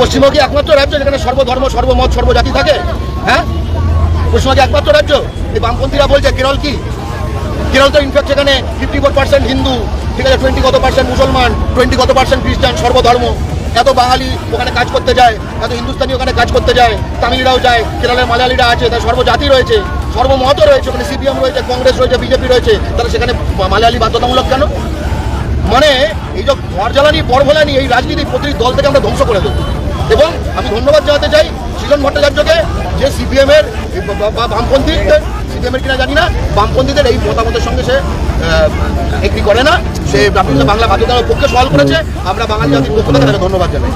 পশ্চিমবঙ্গ একমাত্র রাজ্য যেখানে সর্বধর্ম, সর্বমত, সর্বজাতি থাকে? হ্যাঁ? পশ্চিমবঙ্গে একমাত্র রাজ্য? এই বামপন্থীরা বলছে, কেরল কি? কেরল তো ইনফ্যাক্ট সেখানে ফিফটি ফোর পার্সেন্ট হিন্দু, ঠিক আছে টোয়েন্টি কত পার্সেন্ট মুসলমান টোয়েন্টি কত পার্সেন্ট খ্রিস্টান, সর্বধর্ম। এত বাঙালি ওখানে কাজ করতে যায়, এত হিন্দুস্তানি ওখানে কাজ করতে যায় তামিলরাও যায়, কেরলের মালায়ালিরা আছে, তার সর্বজাতি রয়েছে, সর্বমতও রয়েছে, ওখানে সিপিএম রয়েছে, কংগ্রেস রয়েছে, বিজেপি রয়েছে, তাহলে সেখানে মালায়ালি বাধ্যতামূলক কেন? মানে এই যে ঘর জ্বালানি ভোলানি এই রাজনীতি প্রতিটি দল থেকে আমরা ধ্বংস করে দেবো। আমি ধন্যবাদ জানাতে চাই সৃজন ভট্টাচার্যকে যে সিপিএমের বা- বামপন্থী বামপন্থীদের সিপিএম এর কিনা জানি না, বামপন্থীদের এই মতামতের সঙ্গে সে একটি করে না। সে বাংলা বাধ্যতার পক্ষে সওয়াল করেছে। আমরা বাঙালি জাতির পক্ষ থেকে তাকে ধন্যবাদ জানাই।